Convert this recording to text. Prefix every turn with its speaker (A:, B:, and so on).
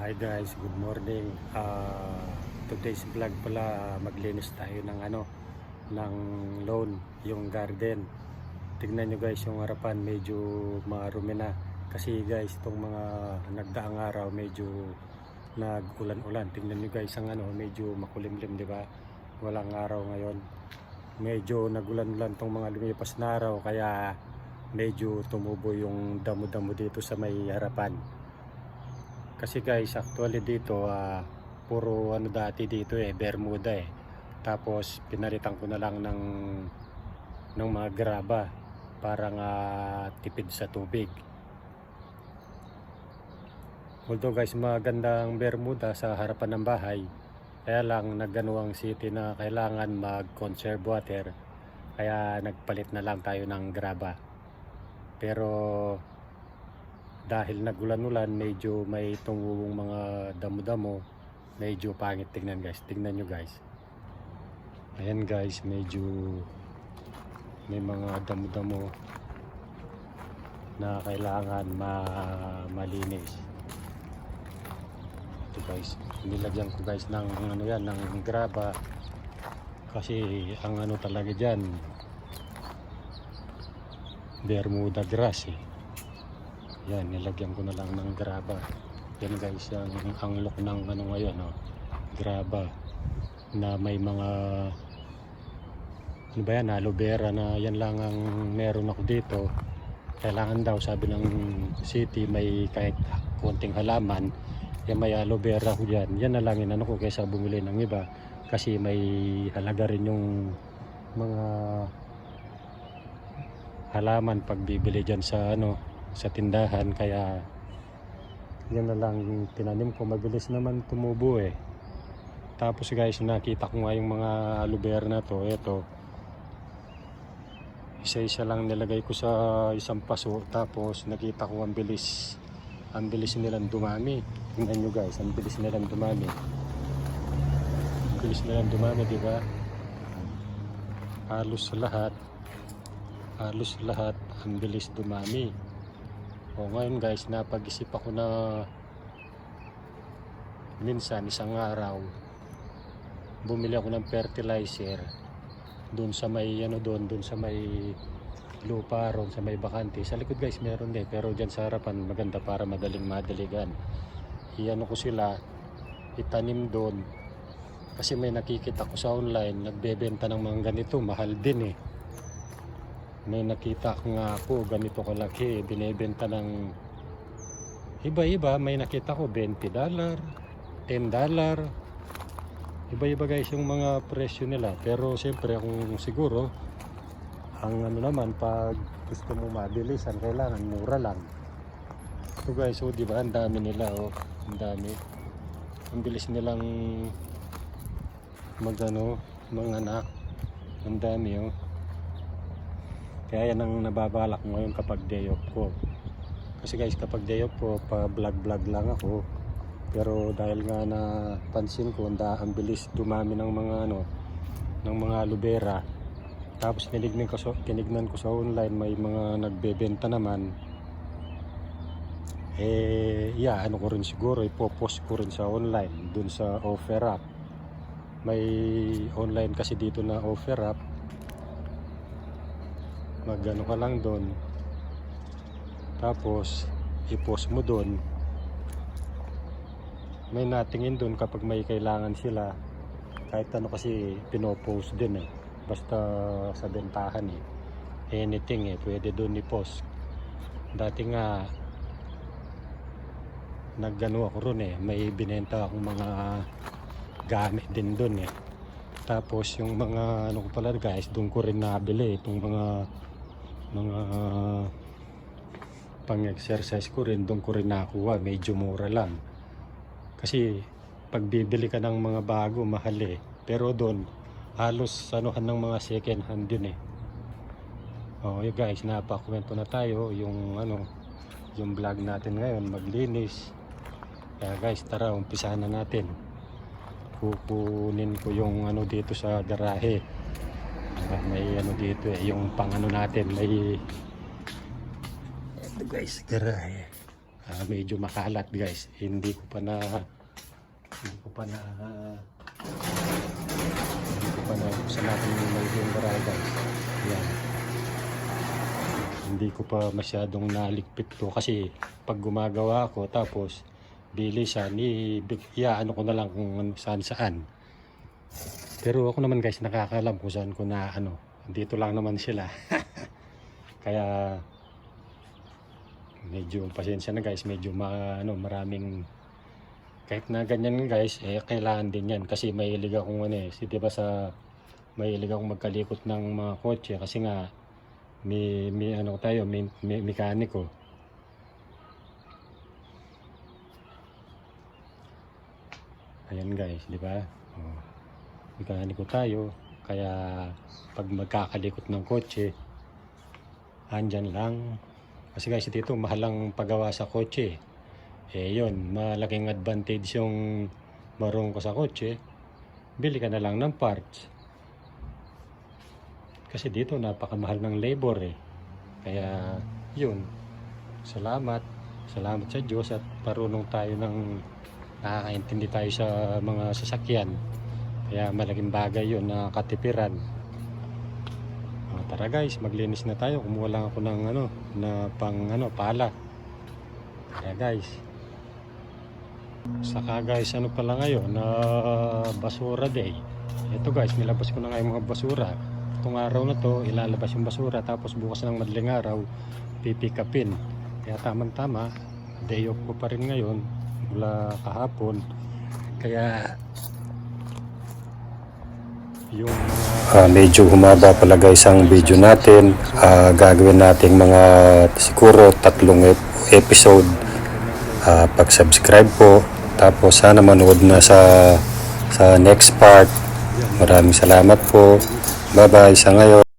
A: Hi guys, good morning. Ah, today's vlog pala maglinis tayo ng ano ng lawn, yung garden. Tingnan nyo guys yung harapan medyo marumi na. Kasi guys, itong mga nagdaang araw medyo nag-ulan-ulan. Tingnan nyo guys ang ano, medyo makulimlim, di ba? Walang araw ngayon. Medyo nagulan-ulan tong mga lumipas na araw kaya medyo tumubo yung damo-damo dito sa may harapan. Kasi guys, actually dito, ah, puro ano dati dito eh, Bermuda eh. Tapos pinalitan ko na lang ng ng mga graba para nga tipid sa tubig. Although guys, magandang Bermuda sa harapan ng bahay. Kaya lang nagano ang city na kailangan mag-conserve water. Kaya nagpalit na lang tayo ng graba. Pero dahil nagulan-ulan, medyo may tungubong mga damo-damo, medyo pangit tingnan guys. Tingnan nyo guys. Ayan guys, medyo may mga damo-damo na kailangan ma malinis. Ito guys, nilagyan ko guys ng ano yan, ng graba kasi ang ano talaga dyan Bermuda grass eh. Yan, nilagyan ko na lang ng graba. Yan guys, ang, ang look ng ano ngayon, oh, graba na may mga ano ba yan, aloe vera na yan lang ang meron ako dito. Kailangan daw, sabi ng city, may kahit konting halaman, yan may aloe vera ko dyan. Yan na lang yun ano ko kaysa bumili ng iba kasi may halaga rin yung mga halaman pag bibili dyan sa ano sa tindahan kaya yan na lang tinanim ko. Mabilis naman tumubo eh. Tapos guys nakita ko nga yung mga aloe vera na to. Eto isa isa lang nilagay ko sa isang paso. Tapos nakita ko ang bilis ang bilis nilang dumami. Tingnan nyo guys ang bilis nilang dumami. Ang bilis nilang dumami di ba? Halos lahat halos lahat ang bilis dumami o ngayon guys napag-isip ako na minsan isang araw bumili ako ng fertilizer doon sa may ano doon doon sa may lupa ron sa may bakante. Sa likod guys meron din pero dyan sa harapan maganda para madaling madaligan. Iano ko sila itanim doon kasi may nakikita ko sa online nagbebenta ng mga ganito mahal din eh may nakita ko nga ako ganito kalaki binebenta ng iba-iba. May nakita ko 20 dollar 10 dollar. Iba-iba guys yung mga presyo nila. Pero siyempre kung siguro ang ano naman pag gusto mo mabilisan kailangan mura lang. So guys so di ba? Ang dami nila oh. Ang dami. Ang bilis nilang magano mga anak. Ang dami oh kaya yan ang nababalak ngayon kapag day off ko. Kasi guys, kapag day off ko, pa vlog vlog lang ako. Pero dahil nga na pansin ko, anda, ang bilis dumami ng mga ano, ng mga aloe vera. Tapos tinignan ko, sa, tinignan ko sa online, may mga nagbebenta naman. Eh, yeah, ano ko rin siguro, ipopost ko rin sa online, dun sa offer up. May online kasi dito na offer up magano ka lang doon tapos i-post mo doon may natingin doon kapag may kailangan sila. Kahit ano kasi pinopost din eh. Basta sa bentahan eh. Anything eh pwede doon i-post. Dati nga naggano ako ron eh. May binenta akong mga gamit din doon eh. Tapos yung mga ano ko pala guys doon ko rin nabili itong mga mga pang-exercise ko rin, doon ko rin nakuha, medyo mura lang. Kasi pag bibili ka ng mga bago, mahal eh. Pero doon, halos anuhan ng mga second hand din eh. Oh, yun guys, napakwento na tayo yung ano, yung vlog natin ngayon, maglinis. Kaya guys, tara, umpisahan na natin. Kukunin ko yung ano dito sa garahe. Ah, may ano dito eh, yung pang ano natin, may ito guys, garahe. Ah, medyo makalat guys. Hindi ko pa na hindi ko pa na hindi ko pa na buksan natin yung magiging garahe guys. Yan. Hindi ko pa masyadong nalikpit to kasi pag gumagawa ako tapos bilisan i ano ko na lang kung saan saan. Pero ako naman guys nakakalam kung saan ko na ano. Dito lang naman sila. Kaya medyo pasensya na guys, medyo ma, ano, maraming kahit na ganyan guys, eh kailangan din yan kasi mahilig akong ano eh, si, di ba sa mahilig akong magkalikot ng mga kotse kasi nga may, may ano tayo, may, may mekaniko. Ayan guys, di ba? Oh, mekaniko tayo, kaya pag magkakalikot ng kotse, andyan lang. Kasi guys, dito mahal ang paggawa sa kotse. Eh yun, malaking advantage yung marunong ko sa kotse. Bili ka na lang ng parts. Kasi dito napakamahal ng labor eh. Kaya yun, salamat. Salamat sa Diyos at parunong tayo ng nakakaintindi tayo sa mga sasakyan. Kaya malaking bagay yun na katipiran. Oh, tara guys, maglinis na tayo. Kumuha lang ako ng ano, na pang ano, pala. Kaya guys. Saka guys, ano pala ngayon, na basura day. Ito guys, nilabas ko na nga yung mga basura. Itong araw na to, ilalabas yung basura. Tapos bukas ng madaling araw, pipikapin. Kaya tamang-tama, day off ko pa rin ngayon, mula kahapon. Kaya yung mga
B: Ah, medyo humaba pala guys ang video natin. Ah, gagawin nating mga siguro tatlong ep- episode. Ah, pag-subscribe po. Tapos sana manood na sa sa next part. Maraming salamat po. Bye-bye sa ngayon.